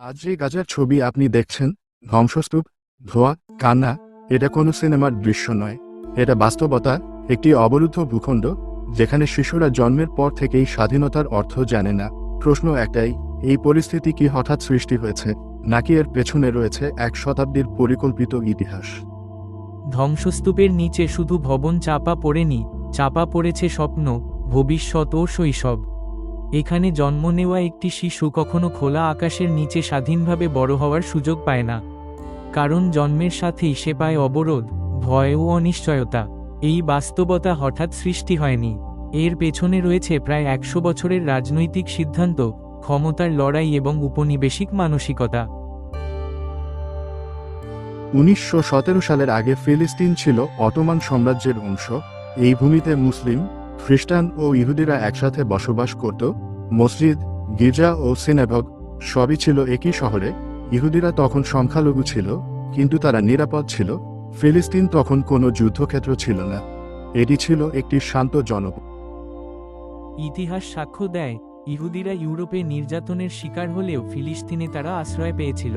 আজ যে গাজার ছবি আপনি দেখছেন? ধ্বংসস্তূপ, ধোয়া, কান্না, এটা কোনো সিনেমার দৃশ্য নয়। এটা বাস্তবতা, একটি অবরুদ্ধ ভূখণ্ড, যেখানে শিশুরা জন্মের পর থেকেই স্বাধীনতার অর্থ জানে না। প্রশ্ন একটাই, এই পরিস্থিতি কি হঠাৎ সৃষ্টি হয়েছে, নাকি এর পেছনে রয়েছে এক শতাব্দীর পরিকল্পিত ইতিহাস? ধ্বংসস্তূপের নিচে শুধু ভবন চাপা পড়েনি, চাপা পড়েছে স্বপ্ন, ভবিষ্যৎ ও শৈশব। এখানে জন্ম নেওয়া একটি শিশু কখনো খোলা আকাশের নিচে স্বাধীনভাবে বড় হওয়ার সুযোগ পায় না। কারণ জন্মের সাথেই সে পায় অবরোধ, ভয় ও অনিশ্চয়তা। এই বাস্তবতা হঠাৎ সৃষ্টি হয়নি। এর পেছনে রয়েছে প্রায় একশো বছরের রাজনৈতিক সিদ্ধান্ত, ক্ষমতার লড়াই এবং উপনিবেশিক মানসিকতা। উনিশশো সতেরো সালের আগে ফিলিস্তিন ছিল অটোমান সাম্রাজ্যের অংশ। এই ভূমিতে মুসলিম খ্রিস্টান ও ইহুদিরা একসাথে বসবাস করত, মসজিদ, গির্জা ও সিনেভগ সবই ছিল একই শহরে। ইহুদিরা তখন সংখ্যালঘু ছিল, কিন্তু তারা নিরাপদ ছিল। ফিলিস্তিন তখন কোনো যুদ্ধক্ষেত্র ছিল না। এটি ছিল একটি শান্ত জনপদ। ইতিহাস সাক্ষ্য দেয়, ইহুদিরা ইউরোপে নির্যাতনের শিকার হলেও ফিলিস্তিনে তারা আশ্রয় পেয়েছিল।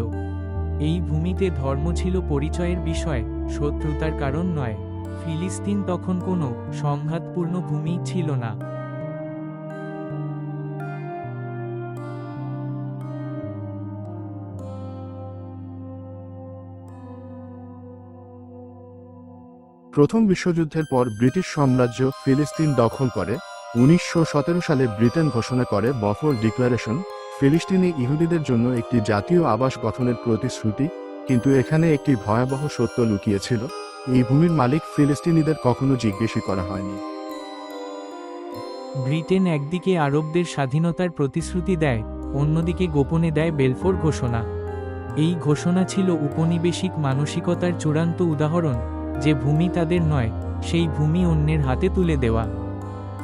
এই ভূমিতে ধর্ম ছিল পরিচয়ের বিষয়, শত্রুতার কারণ নয়। ফিলিস্তিন তখন কোনো সংঘাতপূর্ণ ভূমি ছিল না। প্রথম বিশ্বযুদ্ধের পর ব্রিটিশ সাম্রাজ্য ফিলিস্তিন দখল করে। উনিশশো সতেরো সালে ব্রিটেন ঘোষণা করে বফর ডিক্লারেশন, ফিলিস্তিনি ইহুদিদের জন্য একটি জাতীয় আবাস গঠনের প্রতিশ্রুতি, কিন্তু এখানে একটি ভয়াবহ সত্য লুকিয়েছিল। এই ভূমির মালিক ফিলিস্তিনিদের কখনো জিজ্ঞেসই করা হয়নি। ব্রিটেন একদিকে আরবদের স্বাধীনতার প্রতিশ্রুতি দেয়, অন্যদিকে গোপনে দেয় বেলফোর ঘোষণা। এই ঘোষণা ছিল উপনিবেশিক মানসিকতার চূড়ান্ত উদাহরণ, যে ভূমি তাদের নয়, সেই ভূমি অন্যের হাতে তুলে দেওয়া।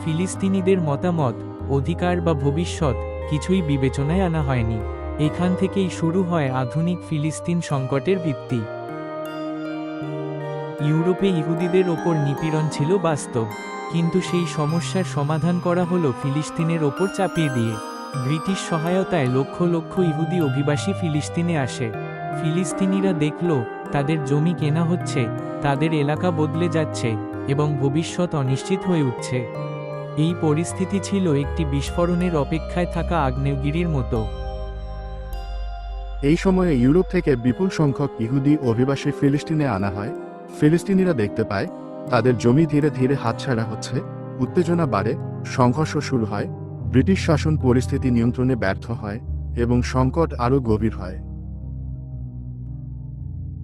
ফিলিস্তিনিদের মতামত, অধিকার বা ভবিষ্যৎ কিছুই বিবেচনায় আনা হয়নি। এখান থেকেই শুরু হয় আধুনিক ফিলিস্তিন সংকটের ভিত্তি। ইউরোপে ইহুদিদের ওপর নিপীড়ন ছিল বাস্তব, কিন্তু সেই সমস্যার সমাধান করা হলো ফিলিস্তিনের ওপর চাপিয়ে দিয়ে। ব্রিটিশ সহায়তায় লক্ষ লক্ষ ইহুদি অভিবাসী ফিলিস্তিনে আসে। ফিলিস্তিনিরা দেখল, তাদের জমি কেনা হচ্ছে, তাদের এলাকা বদলে যাচ্ছে এবং ভবিষ্যৎ অনিশ্চিত হয়ে উঠছে। এই পরিস্থিতি ছিল একটি বিস্ফোরণের অপেক্ষায় থাকা আগ্নেয়গিরির মতো। এই সময়ে ইউরোপ থেকে বিপুল সংখ্যক ইহুদি অভিবাসী ফিলিস্তিনে আনা হয়। ফিলিস্তিনিরা দেখতে পায়, তাদের জমি ধীরে ধীরে হাতছাড়া হচ্ছে, উত্তেজনা বাড়ে, সংঘর্ষ শুরু হয়, ব্রিটিশ শাসন পরিস্থিতি নিয়ন্ত্রণে ব্যর্থ হয় এবং সংকট আরও গভীর হয়।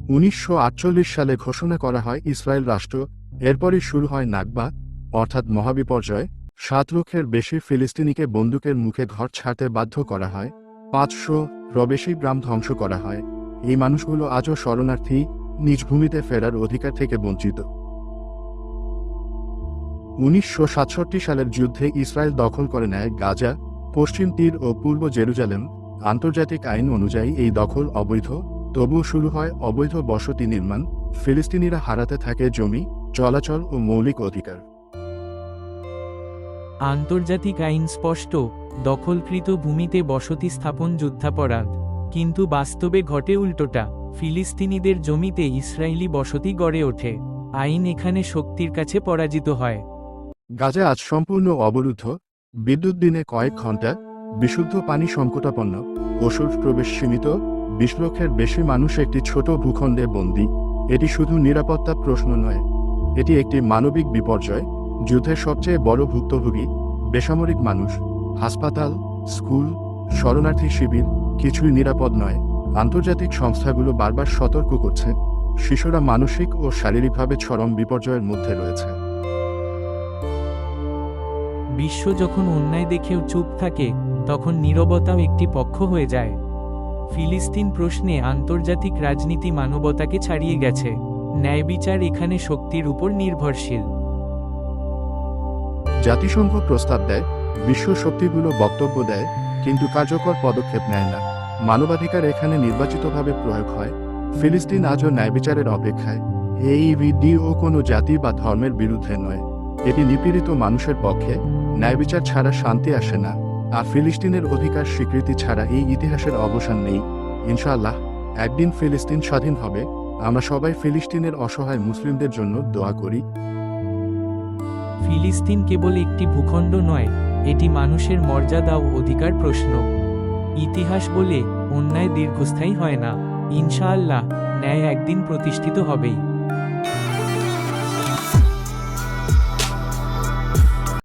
উনিশশো আটচল্লিশ সালে ঘোষণা করা হয় ইসরায়েল রাষ্ট্র, এরপরই শুরু হয় নাগবা অর্থাৎ মহাবিপর্যয়, সাত লক্ষের বেশি ফিলিস্তিনিকে বন্দুকের মুখে ঘর ছাড়তে বাধ্য করা হয় পাঁচশো র বেশি গ্রাম ধ্বংস করা হয়। এই মানুষগুলো আজও শরণার্থী নিজ ভূমিতে ফেরার অধিকার থেকে বঞ্চিত। উনিশশো সাতষট্টি সালের যুদ্ধে ইসরায়েল দখল করে নেয় গাজা, পশ্চিম তীর ও পূর্ব জেরুজালেম। আন্তর্জাতিক আইন অনুযায়ী এই দখল অবৈধ, তবুও শুরু হয় অবৈধ বসতি নির্মাণ, ফিলিস্তিনিরা হারাতে থাকে জমি, চলাচল ও মৌলিক অধিকার। আন্তর্জাতিক আইন স্পষ্ট, দখলকৃত ভূমিতে বসতি স্থাপন যুদ্ধাপরাধ, কিন্তু বাস্তবে ঘটে উল্টোটা। ফিলিস্তিনিদের জমিতে ইসরায়েলি বসতি গড়ে ওঠে। আইন এখানে শক্তির কাছে পরাজিত হয়। গাজা আজ সম্পূর্ণ অবরুদ্ধ। বিদ্যুৎ দিনে কয়েক ঘণ্টা বিশুদ্ধ পানি সংকটাপন্ন। ওষুধ প্রবেশ সীমিত। বিশ লক্ষের বেশি মানুষ একটি ছোট ভূখণ্ডে বন্দী। এটি শুধু নিরাপত্তা প্রশ্ন নয়। এটি একটি মানবিক বিপর্যয়। যুদ্ধের সবচেয়ে বড় ভুক্তভোগী বেসামরিক মানুষ। হাসপাতাল, স্কুল, শরণার্থী শিবির কিছুই নিরাপদ নয়। আন্তর্জাতিক সংস্থাগুলো বারবার সতর্ক করছে। শিশুরা মানসিক ও শারীরিকভাবে চরম বিপর্যয়ের মধ্যে রয়েছে। বিশ্ব যখন অন্যায় দেখেও চুপ থাকে তখন নীরবতাও একটি পক্ষ হয়ে যায়। ফিলিস্তিন প্রশ্নে আন্তর্জাতিক রাজনীতি মানবতাকে ছাড়িয়ে গেছে। ন্যায়বিচার এখানে শক্তির উপর নির্ভরশীল। জাতিসংঘ প্রস্তাব দেয় বিশ্ব শক্তিগুলো বক্তব্য দেয় কিন্তু কার্যকর পদক্ষেপ নেয় না। মানবাধিকার এখানে নির্বাচিতভাবে প্রয়োগ হয়। ফিলিস্তিন আজও ন্যায়বিচারের অপেক্ষায়। এই ও কোনো জাতি বা ধর্মের বিরুদ্ধে নয়। এটি নিপীড়িত মানুষের পক্ষে ন্যায়বিচার ছাড়া শান্তি আসে না। আর ফিলিস্তিনের অধিকার স্বীকৃতি ছাড়া এই ইতিহাসের অবসান নেই। ইনশাআল্লাহ, একদিন ফিলিস্তিন স্বাধীন হবে। আমরা সবাই ফিলিস্তিনের অসহায় মুসলিমদের জন্য দোয়া করি। ফিলিস্তিন কেবল একটি ভূখণ্ড নয়, এটি মানুষের মর্যাদা ও অধিকার প্রশ্ন। ইতিহাস বলে অন্যায় দীর্ঘস্থায়ী হয় না। ইনশাআল্লাহ ন্যায় একদিন প্রতিষ্ঠিত হবেই।